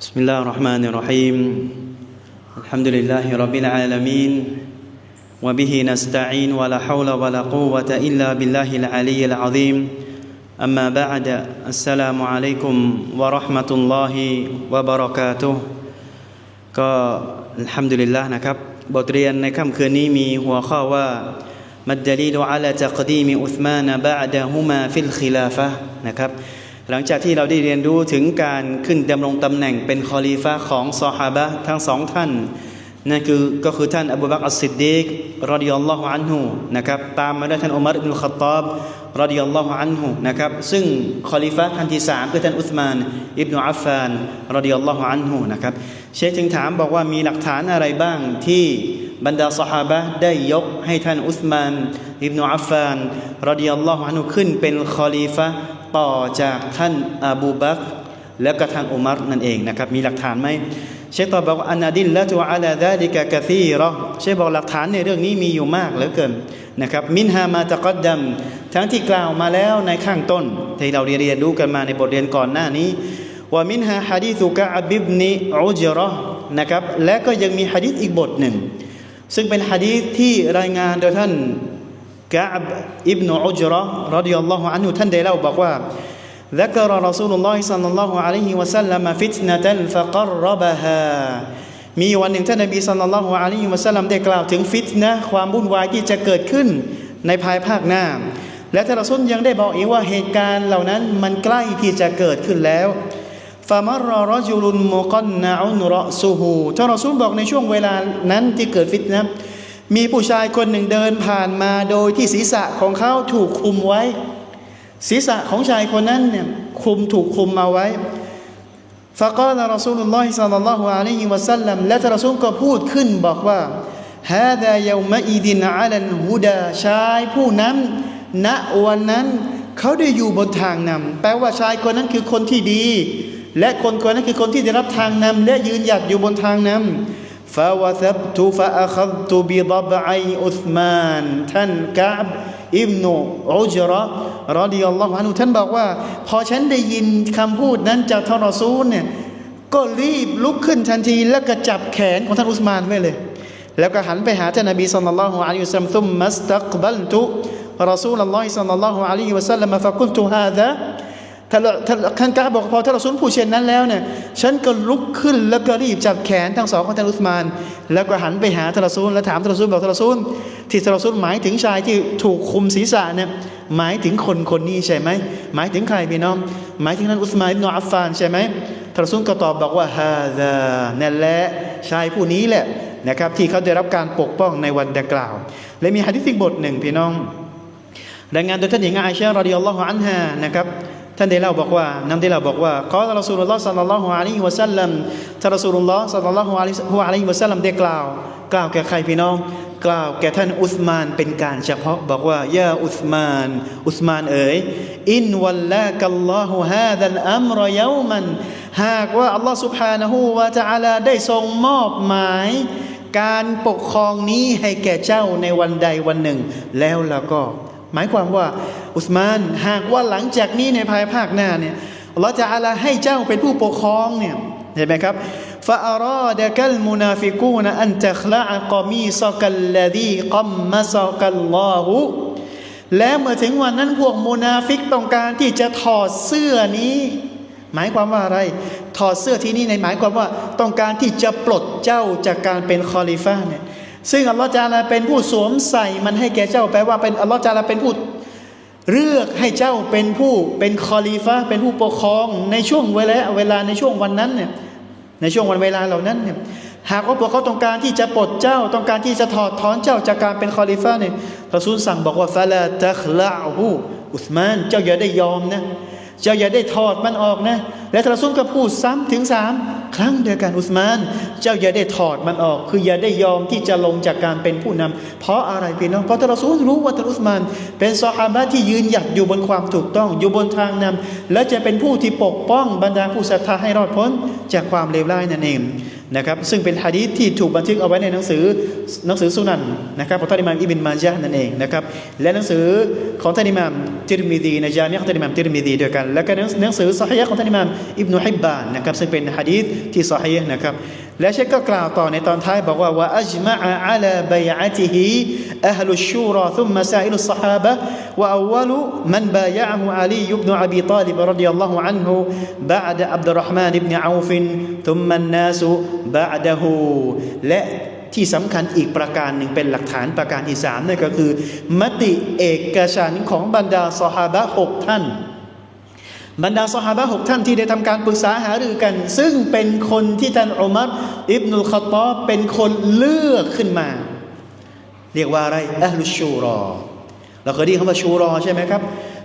بسم الله الرحمن الرحيم الحمد لله رب العالمين وبه نستعين ولا حول ولا قوة إلا بالله العلي العظيم أما بعد السلام عليكم ورحمة الله وبركاته ก็อัลฮัมดุลิลละนะครับ บทเรียนในค่ำคืนนี้มีหัวข้อว่า มัดดลีลอาลาจักดีมีอุสมานบะดะฮุมาฟิลคิลาฟะนะครับ หลังจากที่เราได้เรียนรู้ถึงการขึ้นดำรงตำแหน่งเป็นคอลีฟะของซอฮาบะทั้งสองท่านนั่นคือก็คือท่านอบูบักอัสซิดดีกรดิยัลลอฮุอันฮุนะครับตามมาด้วยท่านอุมัรอิบนุลขัตตาบรดิยัลลอฮุอันฮุนะครับซึ่งคอลีฟะท่านที่สามคือท่านอุสมานอิบนุอัฟฟานรดิยัลลอฮุอันฮุนะครับเชคจึงถามบอกว่ามีหลักฐานอะไรบ้างที่บรรดาสหาบะห์ได้ยกให้ท่านอุสมานอิบนุอัฟฟานรดิยัลลอฮุอันฮุขึ้นเป็นคอลีฟะ ต่อจากท่านอบูบักและก็ท่านอุมัรนั่นเองนะครับ มีหลักฐานไหมเชคตอบบอกว่าอันดิลละตุอาลาดาลิกะกะซีรอเชคบอกหลักฐานในเรื่องนี้มีอยู่มากเหลือเกินนะครับมินฮามาตะกัดดัมทั้งที่กล่าวมาแล้วในข้างต้น ที่เราเรียนรู้กันมาในบทเรียนก่อนหน้านี้ว่ามินฮาฮะดีซุกะอับิบนิอุจรอนะครับและก็ยังมีฮะดีษอีกบทหนึ่ง ซึ่งเป็นฮะดีษที่รายงานโดยท่าน กะอับอิบนุอุจรอรดิยัลลอฮุอันฮุท่านได้เล่าบอกว่า ذكر رسول الله صلى الله عليه وسلم فتنة فقربها มีวันหนึ่งท่านนบีสัลลัลลอฮุอะลัยฮิวะสัลลัมได้กล่าวถึงฟิตนะห์ความวุ่นวายที่จะเกิดขึ้นในภายภาคหน้า และท่านรอซูลยังได้บอกอีกว่าเหตุการณ์เหล่านั้นมันใกล้ที่จะเกิดขึ้นแล้วฟามารรอจุลุนมุกันนะอุนรอซูฮูท่านรอซูลบอกในช่วงเวลานั้นที่เกิดฟิตนะห์ มีผู้ชายคนหนึ่งเดินผ่านมาโดยที่ศีรษะของเขาถูกคุมไว้ ศีรษะของชายคนนั้นเนี่ยคุมถูกคุมมาไว้ฟะกาลรอซูลุลลอฮิศ็อลลัลลอฮุอะลัยฮิวะสัลลัมและรอซูลก็พูดขึ้นบอกว่าฮาดายามะอีดินอะลันฮุดาชายผู้นั้น ณวันนั้น เขาได้อยู่บนทางนำแปลว่าชายคนนั้นคือคนที่ดี และคนคนนั้นคือคนที่ได้รับทางนำและยืนหยัดอยู่บนทางนำ ฟาวะซับตุฟะอัคดตุบิดับไออุสมานท่านกะบอิบนุอุจระรอดิยัลลอฮุอันฮุท่านบอกว่า พอฉันได้ยินคำพูดนั้นจากท่านรอซูลเนี่ยก็รีบลุกขึ้นทันที แล้วก็จับแขนของท่านอุสมานไว้เลย แล้วก็หันไปหาท่านนบีสัลลัลลอฮุอะลัยฮิวะซัลลัมซุมมัสตักบัลตุรอซูลลอฮิสัลลัลลอฮุอะลัยฮิวะซัลลัมฟะกุลตุฮาซา ท่านท่านกาบอกพอท่านรอซูลผู้เช่นนั้นแล้วเนี่ยฉันก็ลุกขึ้นแล้วก็รีบจับแขนทั้งสองของท่านอุสมาน แล้วก็หันไปหาท่านรอซูลแล้วถามท่านรอซูลบอกท่านรอซูลที่ท่านรอซูลหมายถึงชายที่ถูกคุมศีรษะเนี่ยหมายถึงคนคนนี้ใช่ไหมหมายถึงใครพี่น้อง หมายถึงท่านอุสมานอิบนุอัฟฟานใช่ไหมท่านรอซูลก็ตอบบอกว่าฮาดานั่นแหละชายผู้นี้แหละนะครับที่เขาได้รับการปกป้องในวันดังกล่าว และมีหะดีษอีกบทหนึ่งพี่น้องรายงานโดยท่านหญิงอาอิชะฮ์รอดิยัลลอฮุอันฮานะครับ ท่านได้เล่าบอกว่านั่นได้เล่าบอกว่ากอลรอสุลลอฮ์สัลลัลลอฮุอะลัยฮิวะสัลลัมท่านรอสุลลอฮ์สัลลัลลอฮุอะลัยฮิวะสัลลัมได้กล่าว กล่าวแก่ใครพี่น้อง กล่าวแก่ท่านอุสมานเป็นการเฉพาะบอกว่ายาอุสมาน อุสมานเอ๋ยอินวัลลากัลลอฮุฮาดัลอัมรอยามัน หากว่าอัลลอฮ์สุบฮานะฮูวะจะอาลาได้ทรงมอบหมายการปกครองนี้ให้แก่เจ้าในวันใดวันหนึ่ง แล้วแล้วก็ หมายความว่าอุสมาน หากว่าหลังจากนี้ในภายภาคหน้าเนี่ยอัลลอฮฺจะอาลาให้เจ้าเป็นผู้ปกครองเนี่ยเห็นไหมครับฟาอารอดะกัลมุนาฟิกูนอันตัคลาอกมีซอกัลลดีกัมมะซอกัลลอฮุและเมื่อถึงวันนั้นพวกมุนาฟิกต้องการที่จะถอดเสื้อนี้ หมายความว่าอะไร ถอดเสื้อที่นี่ในหมายความว่าต้องการที่จะปลดเจ้าจากการเป็นคอลิฟ้าเนี่ย ซึ่งอัลลอฮฺจาลาเป็นผู้สวมใส่มันให้แก่เจ้าแปลว่าเป็นอัลลอฮฺจาลาเป็นผู้เลือกให้เจ้าเป็นผู้เป็นคอลีฟะเป็นผู้ปกครองในช่วงเวลาเวลาในช่วงวันนั้นเนี่ยในช่วงวันเวลาเหล่านั้นเนี่ยหากว่าพวกเขาต้องการที่จะปลดเจ้าต้องการที่จะถอดถอนเจ้าจากการเป็นคอลีฟะเนี่ยรอซูลสั่งบอกว่าฟาลาตัคลาหูอุสมาน เจ้าอย่าได้ยอมนะ เจ้าอย่าได้ถอดมันออกนะ และทรซุลก็พูดซ้ำถึงสาม ครั้งเดียวกันอุสมาน เจ้าอย่าได้ถอดมันออก คืออย่าได้ยอมที่จะลงจากการเป็นผู้นำเพราะอะไรพี่น้องเพราะทรซุลรู้ว่าทรอุสมาน เป็นซอฮาบะที่ยืนหยัดอยู่บนความถูกต้อง อยู่บนทางนำและจะเป็นผู้ที่ปกป้องบรรดาผู้ศรัทธาให้รอดพ้นจากความเลวร้ายนั่นเอง นะครับซึ่งเป็นฮะดีษที่ถูกบันทึกเอาไว้ในหนังสือหนังสือสุนันนะครับของท่านอิมามอิบินมาญะนั่นเองนะครับและหนังสือของท่านอิมามติรมิดีในจามีของท่านอิมามติรมิดีด้วยกัน แล้วก็หนังสือซอฮียะของท่านอิมามอิบนุฮิบบานนะครับซึ่งเป็นฮะดีษที่ซอฮียะนะครับ และเชคก็กล่าวต่อในตอนท้ายบอกว่าวะอัจมะอัลาบัยอะติฮิอัลลุชูรอซุมมะซาอิลุสฮาบะวะอัวลุมันบายะฮุอาลีอิบนุอบีตอลิบรดิยัลลอฮุอันฮุบะดะอับดุลรห์มานอิบนอูฟินทุมมันนาสุบะดะฮูและที่สำคัญอีกประการหนึ่งเป็นหลักฐานประการที่สามนั่นก็คือ มติเอกฉันของบรรดาสหายหกท่าน บรรดาสหาบะหกท่านที่ได้ทำการปรึกษาหารือกัน ซึ่งเป็นคนที่ท่านอุมัรอิบนุลขตอบเป็นคนเลือกขึ้นมา เรียกว่าอะไรอัลลุชูรอ เราเคยได้ยินคำว่าชูรอใช่ไหมครับ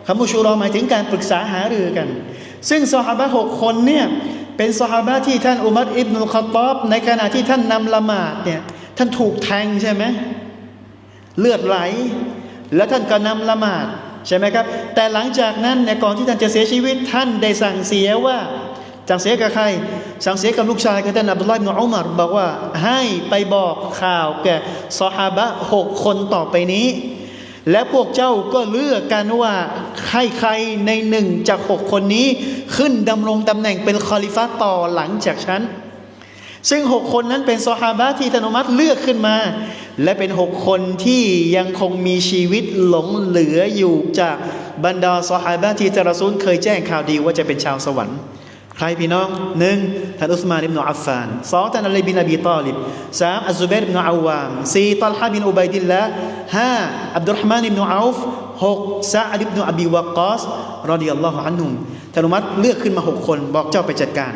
คำว่าชูรอหมายถึงการปรึกษาหารือกัน ซึ่งสหาบะหกคนเนี่ยเป็นสหาบะที่ท่านอุมัรอิบนุลขตอบในขณะที่ท่านนำละหมาดเนี่ยท่านถูกแทงใช่ไหมเลือดไหล แล้วท่านก็นำละหมาด ใช่ไหมครับ แต่หลังจากนั้นในยก่อนที่ท่านจะเสียชีวิตท่านได้สั่งเสียว่าสั่งเสียกับใคร สั่งเสียกับลูกชายคือท่านอับดุลลาห์อิบนุอุมัรบอกว่าให้ไปบอกข่าวแก่ซอฮาบะหกคนต่อไปนี้ และพวกเจ้าก็เลือกกันว่าใครใครในหนึ่งจากหกคนนี้ขึ้นดำรงตำแหน่งเป็นคอลิฟะต่อหลังจากฉันซึ่งหกคนนั้นเป็นซอฮาบะที่ธนุมัติเลือกขึ้นมา และเป็นหกคนที่ยังคงมีชีวิตหลงเหลืออยู่จากบรรดาซอฮาบะที่จารซูลเคยแจ้งข่าวดีว่าจะเป็นชาวสวรรค์ ใครพี่น้องหนึ่งท่านอุสมานอิบนุอัฟฟานสองท่านอัลีบินอบีตาลิบสามอัซซุบัยรอิบนุอาวามสี่ตัลฮะบินอุบัยดิลละห้าอับดุลรห์มานอิบนุอาฟหกซาอดอิบนุอบีวะกอสรอดิยัลลอฮุอันฮุมท่านอุมัตเลือกขึ้นมาหกคนบอกเจ้าไปจัดการ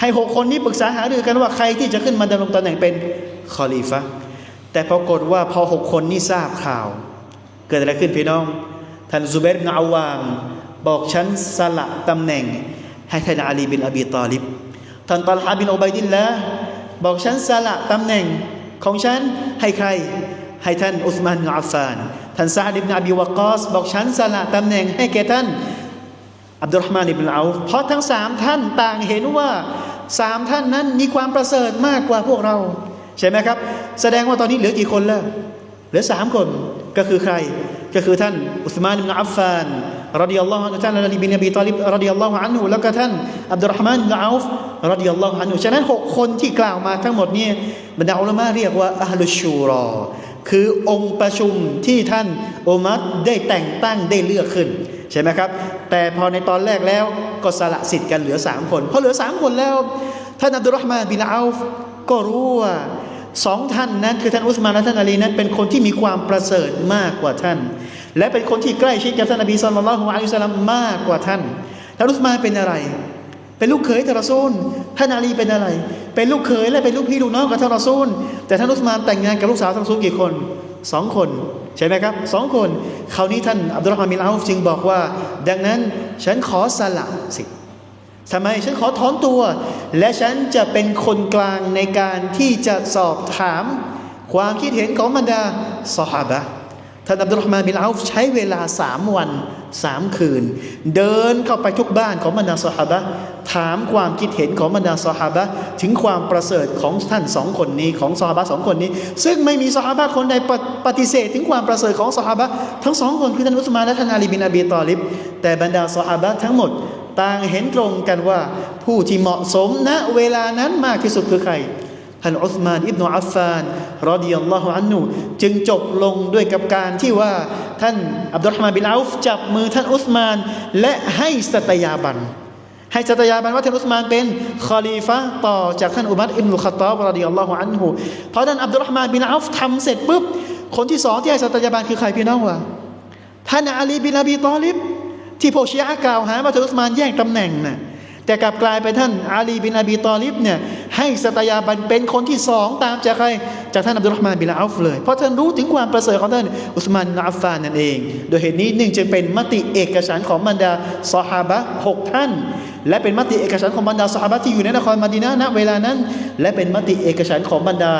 ให้หกคนนี้ปรึกษาหารือกันว่าใครที่จะขึ้นมาดำรงตำแหน่งเป็นคอลีฟะ แต่ปรากฏว่าพอหกคนนี้ทราบข่าว เกิดอะไรขึ้นพี่น้อง ท่านซุเบรอิบนุอาวาม บอกฉันสละตำแหน่ง ให้ท่านอาลีบินอบีตาลิบ ท่านตัลฮาบินอุบัยดิลละบอกฉันสละตำแหน่งของฉันให้ใคร ให้ท่านอุสมานอัฟฟาน ท่านซาดิบนอบีวะกอส บอกฉันสละตำแหน่งให้แก่ท่านอับดุลรห์มานอิบนอาฟเพราะทั้งสามท่านต่างเห็นว่าสามท่านนั้นมีความประเสริฐมากกว่าพวกเรา ใช่ไหมครับ แสดงว่าตอนนี้เหลือกี่คนแล้วเหลือสามคนก็คือใคร ก็คือท่านอุสมานอิบนุอัฟฟานรดิยัลลอฮุอันท่านอาลีบินอบีตาลิบรดิยัลลอฮุอันฮุแล้วก็ท่านอับดุลรห์มานอิบนอาฟรดิยัลลอฮุอันฮุฉะนั้นหกคนที่กล่าวมาทั้งหมดนี่ยบรรดาอุลามะเรียกว่าอัลลุชชูรอคือองค์ประชุมที่ท่านอุมัรได้แต่งตั้งได้เลือกขึ้นใช่ไหมครับ แต่พอในตอนแรกแล้วก็สละสิทธิ์กันเหลือสามคนพอเหลือสามคนแล้ว ท่านอับดุลรห์มานบินอาฟก็รู้ว่า สองท่านนั้นคือท่านอุสมานและท่านอาลีนั้น เป็นคนที่มีความประเสริฐมากกว่าท่าน และเป็นคนที่ใกล้ชิดกับท่านนบีสุลต่านละฮ์อะลัยฮิสสลามมากกว่าท่านท่านอุสมานเป็นอะไร เป็นลูกเขยท่านรอซูลท่านอาลีเป็นอะไร เป็นลูกเขยและเป็นลูกพี่ลูกน้องกับท่านรอซูลแต่ท่านอุสมานแต่งงานกับลูกสาวท่านรอซูลกี่คนสองคนใช่ไหมครับสองคนคราวนี้ท่านอับดุลรห์มานบินอาฟจึงบอกว่า ดังนั้นฉันขอสละสิทธิ ทำไมฉันขอถอนตัว และฉันจะเป็นคนกลางในการที่จะสอบถาม ความคิดเห็นของบรรดาสหาบะท่านอับดุลรห์มานบินอาฟใช้เวลาสามวันสามคืน เดินเข้าไปทุกบ้านของบรรดาสหาบะถามความคิดเห็นของบรรดาสหาบะถึงความประเสริฐของท่านสองคนนี้ของสหาบะสองคนนี้ ซึ่งไม่มีสหาบะคนใดปฏิปฏิเสธถึงความประเสริฐของสหาบะทั้งสองคนคือท่านอุสมานและท่านอาลีบินอบีตอลิบแต่บรรดาสหาบะทั้งหมด ต่างเห็นตรงกันว่าผู้ที่เหมาะสมณเวลานั้นมากที่สุดคือใครท่านอุสมานอิบนุอัฟฟานรอดิยัลลอฮุอันนุจึงจบลงด้วยกับการที่ว่าท่านอับดุลรห์มานบินอาฟจับมือท่านอุสมาน และให้สัตยาบัน ให้สัตยาบันว่าท่านอุสมานเป็นคอลีฟะต่อจากท่านอุมัรอิบนุขตอบรอดิยัลลอฮุอันฮุเพราะท่านอับดุลรห์มานบินอาฟทำเสร็จปุ๊บคนที่สองที่ให้สัตยาบันคือใครพี่น้องวะท่านอาลีบินอบีตอลิบ ที่พวกชีอะห์กล่าวหาว่าท่านอุสมานแย่งตำแหน่งน่ะแต่กลับกลายไปท่านอาลีบินอบีตอลิบเนี่ยให้สตยาบันเป็นคนที่สองตามจากใครจากท่านอับดุลรห์มานบินอัฟเลย เพราะท่านรู้ถึงความประเสริฐของท่านอุสมานอัฟฟานนั่นเอง โดยเหตุนี้หนึ่งจึงเป็นมติเอกฉันของบรรดาซอฮาบะหกท่าน และเป็นมติเอกฉันของบรรดาซอฮาบะที่อยู่ในนครมะดีนะณเวลานั้น และเป็นมติเอกฉันของบรรดา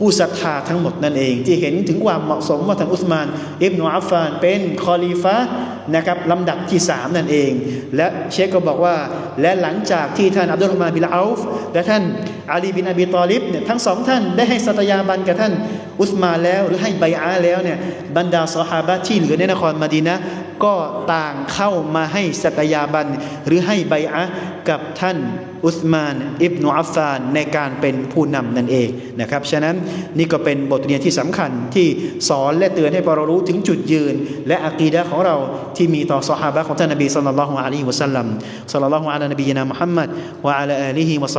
ผู้ศรัทธาทั้งหมดนั่นเอง ที่เห็นถึงความเหมาะสมว่าท่านอุสมานอิบนุอัฟฟานเป็นคอลีฟะ นะครับลำดับที่สามนั่นเอง และเชคก็บอกว่า และหลังจากที่ท่านอับดุลรหมานบินอัฟและท่านอาลีบินอบีตอลิบเนี่ยทั้งสองท่านได้ให้สัตยาบันกับท่านอุสมานแล้วหรือให้ใบอาแล้วเนี่ยบรรดาสหาบะที่เหลือในนครมาดีนะก็ต่างเข้ามาให้สัตยาบันหรือให้ใบอากับท่านอุสมานอิบนุอัฟฟานในการเป็นผู้นำนั่นเองนะครับฉะนั้นนี่ก็เป็นบทเรียนที่สำคัญที่สอนและเตือนให้พวกเรารู้ถึงจุดยืน และอากีดะของเราที่มีต่อสหายของท่านนบีสัลลัลลอฮุอะลัยฮิวะสัลลัมสัลลัลลอฮุอะลานบีนะมุฮัมมัดวะอะลาอาลีฮิวะ